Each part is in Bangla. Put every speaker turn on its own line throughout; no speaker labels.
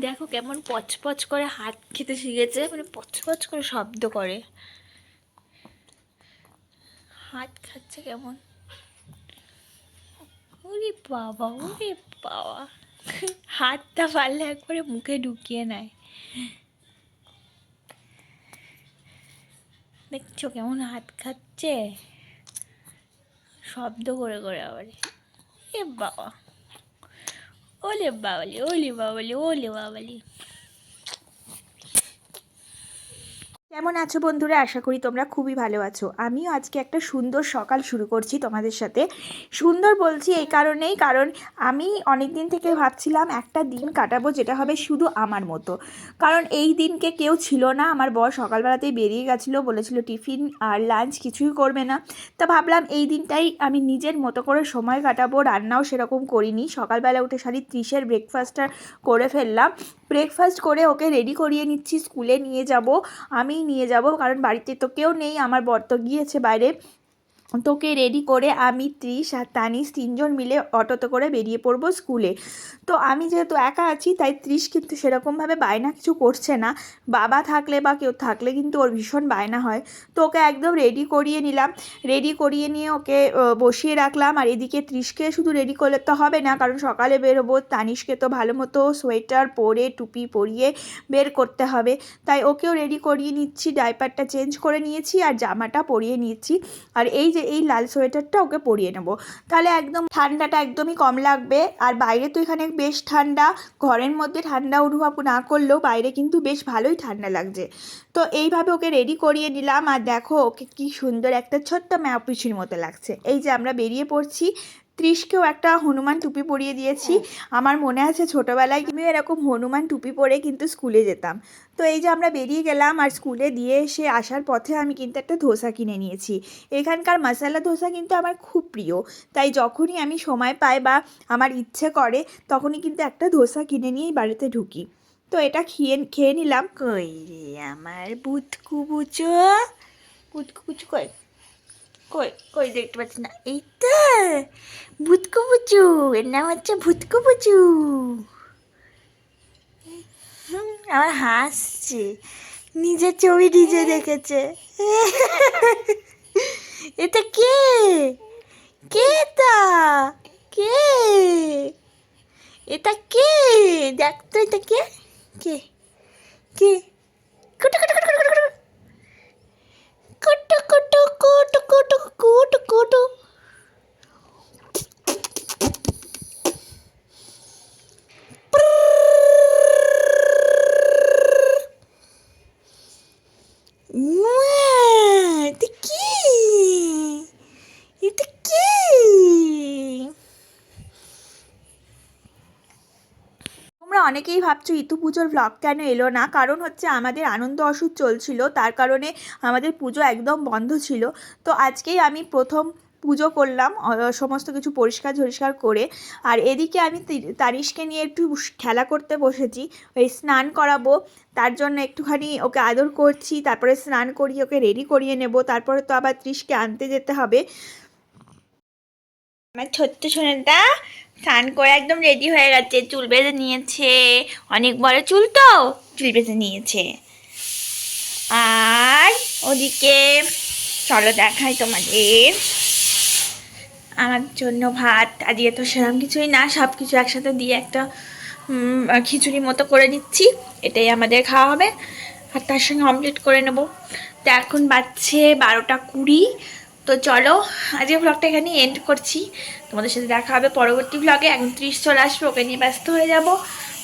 দেখো কেমন পচপচ করে হাত খেতে শিখেছে মানে পচপচ করে শব্দ করে। হাত খাচ্ছে কেমন? ওরে বাবা ওরে বাবা। হাতটা পারলে একবারে মুখে ঢুকিয়ে নেয়। দেখছ কেমন হাত খাচ্ছে? শব্দ করে করে আবার। এ বাবা। Оли-баули, оли-баули, оли-баули.
কেমন আছো বন্ধুরা? আশা করি তোমরা খুবই ভালো আছো। আমিও আজকে একটা সুন্দর সকাল শুরু করছি তোমাদের সাথে। সুন্দর বলছি এই কারণেই, কারণ আমি অনেক দিন থেকে ভাবছিলাম একটা দিন কাটাবো যেটা হবে শুধু আমার মতো। কারণ এই দিনকে কেউ ছিল না। আমার বর সকালবেলাতেই বেরিয়ে গেছিল, বলেছিল টিফিন আর লাঞ্চ কিছুই করবে না। তা ভাবলাম এই দিনটাই আমি নিজের মতো করে সময় কাটাবো। রান্নাও সেরকম করিনি। সকালবেলা উঠে সারি ত্রিশের ব্রেকফাস্টটা করে ফেললাম। ব্রেকফাস্ট করে ওকে রেডি করিয়ে নিচ্ছি, স্কুলে নিয়ে যাব আমি নিয়ে যাব, কারণ বাড়িতে তো কেউ নেই, আমার বর তো গিয়েছে বাইরে। তোকে রেডি করে আমি ত্রিশ আর তানিশ তিনজন মিলে অটোতে করে বেরিয়ে পড়ব স্কুলে তো আমি যেহেতু একা আছি, তাই ত্রিশ কিন্তু সেরকমভাবে বায়না কিছু করছে না। বাবা থাকলে বা কেউ থাকলে কিন্তু ওর ভীষণ বায়না হয়। তো ওকে একদম রেডি করিয়ে নিলাম। রেডি করিয়ে নিয়ে ওকে বসিয়ে রাখলাম। আর এদিকে ত্রিশকে শুধু রেডি করলে তো হবে না, কারণ সকালে বেরোবো। তানিশকে তো ভালো মতো সোয়েটার পরে, টুপি পরিয়ে বের করতে হবে। তাই ওকেও রেডি করিয়ে নিচ্ছি ডাইপারটা চেঞ্জ করে নিয়েছি আর জামাটা পরিয়ে নিয়েছি। আর এই যে এই লাল সোয়েটারটা ওকে পরিয়ে নেব। তাহলে একদম ঠান্ডাটা একদমই কম লাগবে। আর বাইরে তো এখানে বেশ ঠান্ডা, ঘরের মধ্যে ঠান্ডা অনুভব না করলেও বাইরে কিন্তু বেশ ভালোই ঠান্ডা লাগছে। তো এইভাবে ওকে রেডি করিয়ে নিলাম। আর দেখো, ওকে কি সুন্দর একটা ছোট্ট ম্যাপিসির মতো লাগছে। এই যে আমরা বেরিয়ে পড়ছি ত্রিশকেও একটা হনুমান টুপি পরিয়ে দিয়েছি। আমার মনে আছে ছোটোবেলায় আমিও এরকম হনুমান টুপি পরে কিন্তু স্কুলে যেতাম। তো এই যে আমরা বেরিয়ে গেলাম আর স্কুলে দিয়ে এসে আসার পথে আমি কিন্তু একটা ধোসা কিনে নিয়েছি। এখানকার মশলা ধোসা কিন্তু আমার খুব প্রিয়। তাই যখনই আমি সময় পাই বা আমার ইচ্ছে করে তখনই কিন্তু একটা ধোসা কিনে নিয়েই বাড়িতে ঢুকি। তো এটা খেয়ে খেয়ে নিলাম। কই রে আমার বুতকু বুচো বুতকু বুচু কই কই দেখতে পাচ্ছি না? এই তো ভুতকু বুচু এর নাম হচ্ছে ভুতকু হুম, আমার হাসছে। নিজের ছবি নিজে দেখেছে। এটা কে? কে তা কে? এটা কে? দেখ তো এটা কে? কে? কে? কুটু কুটু কুটু কুটু কুটু কুটু কুটু কুটু উয়া, এটা কি এটা কি তোমরা অনেকেই ভাবছ, ইতু পুজোর ভ্লগ কেন এলো না? কারণ হচ্ছে আমাদের আনন্দ অসুখ চলছিল, তার কারণে আমাদের পুজো একদম বন্ধ ছিল। তো আজকেই আমি প্রথম পুজো করলাম সমস্ত কিছু পরিষ্কার ঝরিষ্কার করে। আর এদিকে আমি তি- তানিশকে নিয়ে একটু খেলা করতে বসেছি, ওই স্নান করাবো, তার জন্য একটুখানি ওকে আদর করছি, তারপরে স্নান করিয়ে ওকে রেডি করিয়ে নেব, তারপরে তো আবার ত্রিশকে আনতে যেতে হবে। আমার ছোট্ট সোনাটা স্নান করে একদম রেডি হয়ে গেছে। চুল বেঁধে নিয়েছে। অনেক বড় চুল তো। চুল বেঁধে নিয়েছে। আর ওদিকে চলো দেখাই তোমাদের। আমার জন্য ভাত আজকে তো সেরকম কিছুই না। সব কিছু একসাথে দিয়ে একটা খিচুড়ি মতো করে নিচ্ছি। এটাই আমাদের খাওয়া হবে। আর তার সঙ্গে অমলেট করে নেব। তো এখন বাজছে বারোটা কুড়ি। তো চলো আজকে ব্লগটা এখানে এন্ড করছি। তোমাদের সাথে দেখা হবে পরবর্তী ব্লগে এখন ত্রিশ চলে আসবে, ওকে নিয়ে ব্যস্ত হয়ে যাব।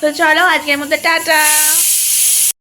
তো চলো, আজকের মধ্যে টাটা।